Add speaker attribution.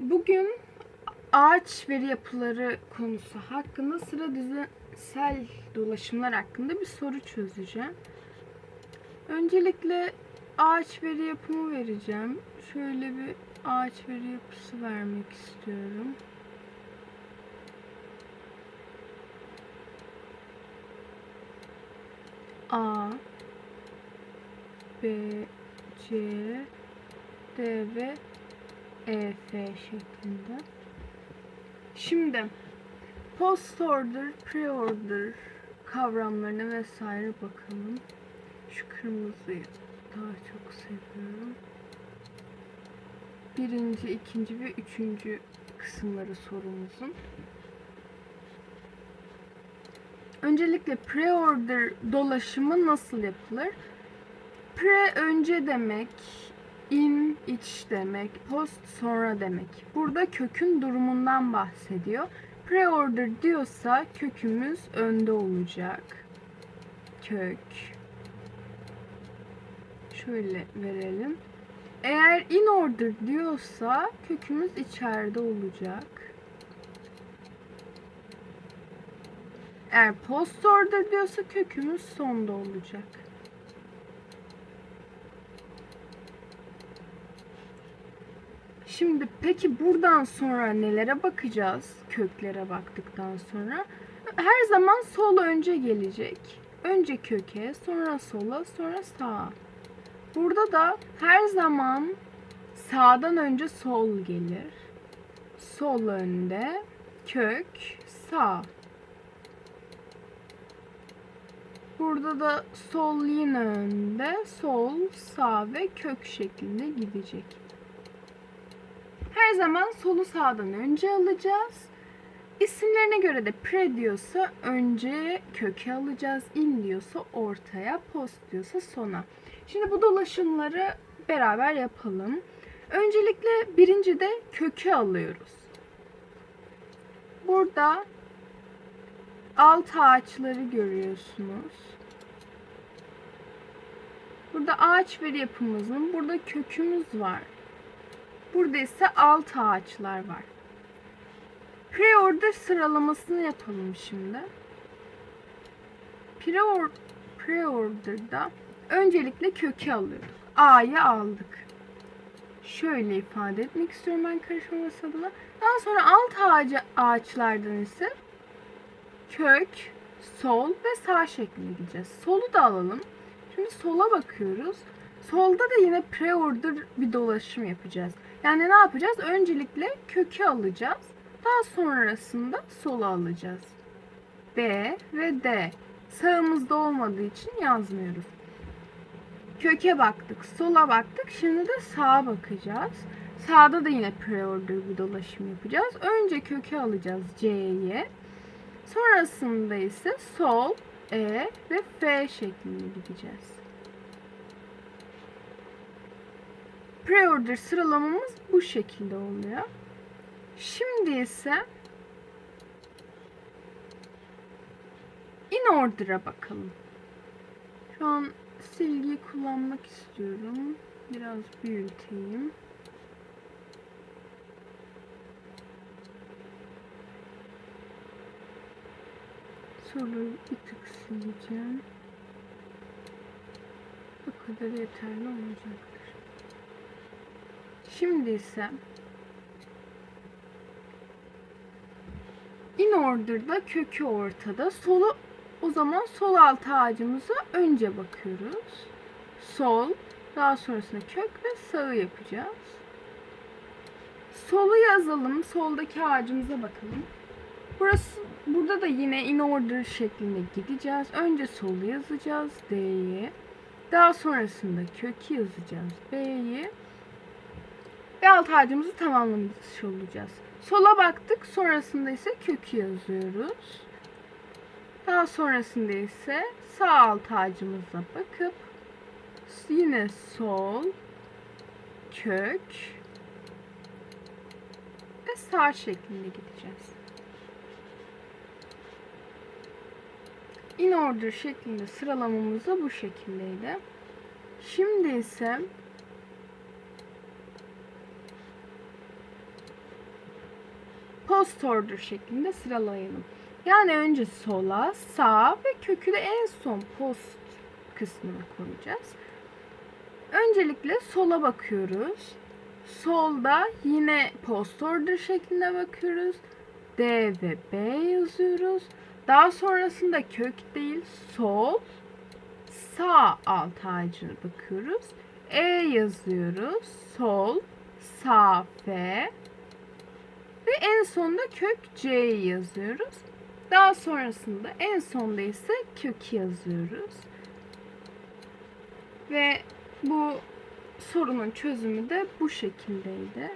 Speaker 1: Bugün ağaç veri yapıları konusu hakkında sıra dizisel dolaşımlar hakkında bir soru çözeceğim. Öncelikle ağaç veri yapımı vereceğim. Şöyle bir ağaç veri yapısı vermek istiyorum. A B C D ve E F şeklinde. Şimdi post order, pre order kavramlarına vesaire bakalım. Şu kırmızıyı daha çok seviyorum. Birinci, ikinci ve üçüncü kısımları sorumuzun. Öncelikle pre-order dolaşımı nasıl yapılır? Pre önce demek, in iç demek, post sonra demek. Burada kökün durumundan bahsediyor. Pre-order diyorsa kökümüz önde olacak. Kök. Şöyle verelim. Eğer in order diyorsa kökümüz içeride olacak. Eğer post order diyorsa kökümüz sonda olacak. Şimdi peki buradan sonra nelere bakacağız? Köklere baktıktan sonra. Her zaman sol önce gelecek. Önce köke, sonra sola, sonra sağa. Burada da her zaman sağdan önce sol gelir. Sol önde, kök, sağ. Burada da sol yine önde, sol, sağ ve kök şeklinde gidecek. Her zaman solu sağdan önce alacağız. İsimlerine göre de pre diyorsa önce köke alacağız. in diyorsa ortaya, post diyorsa sona. Şimdi bu dolaşımları beraber yapalım. Öncelikle birinci de köke alıyoruz. Burada alt ağaçları görüyorsunuz. Burada ağaç veri yapımızın, burada kökümüz var. Burada ise alt ağaçlar var. Pre-order sıralamasını yapalım şimdi. Pre-or- Pre-order'da öncelikle kökü alıyoruz. A'yı aldık. Şöyle ifade etmek istiyorum ben karışmaması adına. Daha sonra alt ağacı ağaçlardan ise kök, sol ve sağ şeklinde gideceğiz. Solu da alalım. Şimdi sola bakıyoruz. Solda da yine pre-order bir dolaşım yapacağız. Yani ne yapacağız? Öncelikle kökü alacağız. Daha sonrasında sola alacağız. B ve D. Sağımızda olmadığı için yazmıyoruz. Köke baktık, sola baktık. Şimdi de sağa bakacağız. Sağda da yine pre-order bir dolaşım yapacağız. Önce köke alacağız C'ye. Sonrasında ise sol, E ve F şeklinde gideceğiz. Pre-order sıralamamız bu şekilde oluyor. Şimdi ise in order'a bakalım. Şu an silgiyi kullanmak istiyorum. Biraz büyüteyim. Soruyu bir tık sileceğim. Bu kadar yeterli olacaktır. Şimdi ise in order'da kökü ortada. Solu o zaman sol alt ağacımıza önce bakıyoruz. Sol, daha sonrasında kök ve sağı yapacağız. Solu yazalım. Soldaki ağacımıza bakalım. Burası burada da yine in order şeklinde gideceğiz. Önce solu yazacağız D'yi. Daha sonrasında kökü yazacağız B'yi. Ve alt ağacımızı tamamlamış olacağız. Sola baktık. Sonrasında ise kökü yazıyoruz. Daha sonrasında ise sağ alt ağacımıza bakıp yine sol, kök ve sağ şeklinde gideceğiz. In order şeklinde sıralamamız da bu şekildeydi. Şimdi ise post order şeklinde sıralayalım. Yani önce sola, sağa ve kökü de en son post kısmına koyacağız. Öncelikle sola bakıyoruz. Solda yine post order şeklinde bakıyoruz. D ve B yazıyoruz. Daha sonrasında kök değil sol sağ alt ağacına bakıyoruz. E yazıyoruz. Sol sağ F ve en sonda kök C'yi yazıyoruz. Daha sonrasında en sonda ise kök yazıyoruz. Ve bu sorunun çözümü de bu şekildeydi.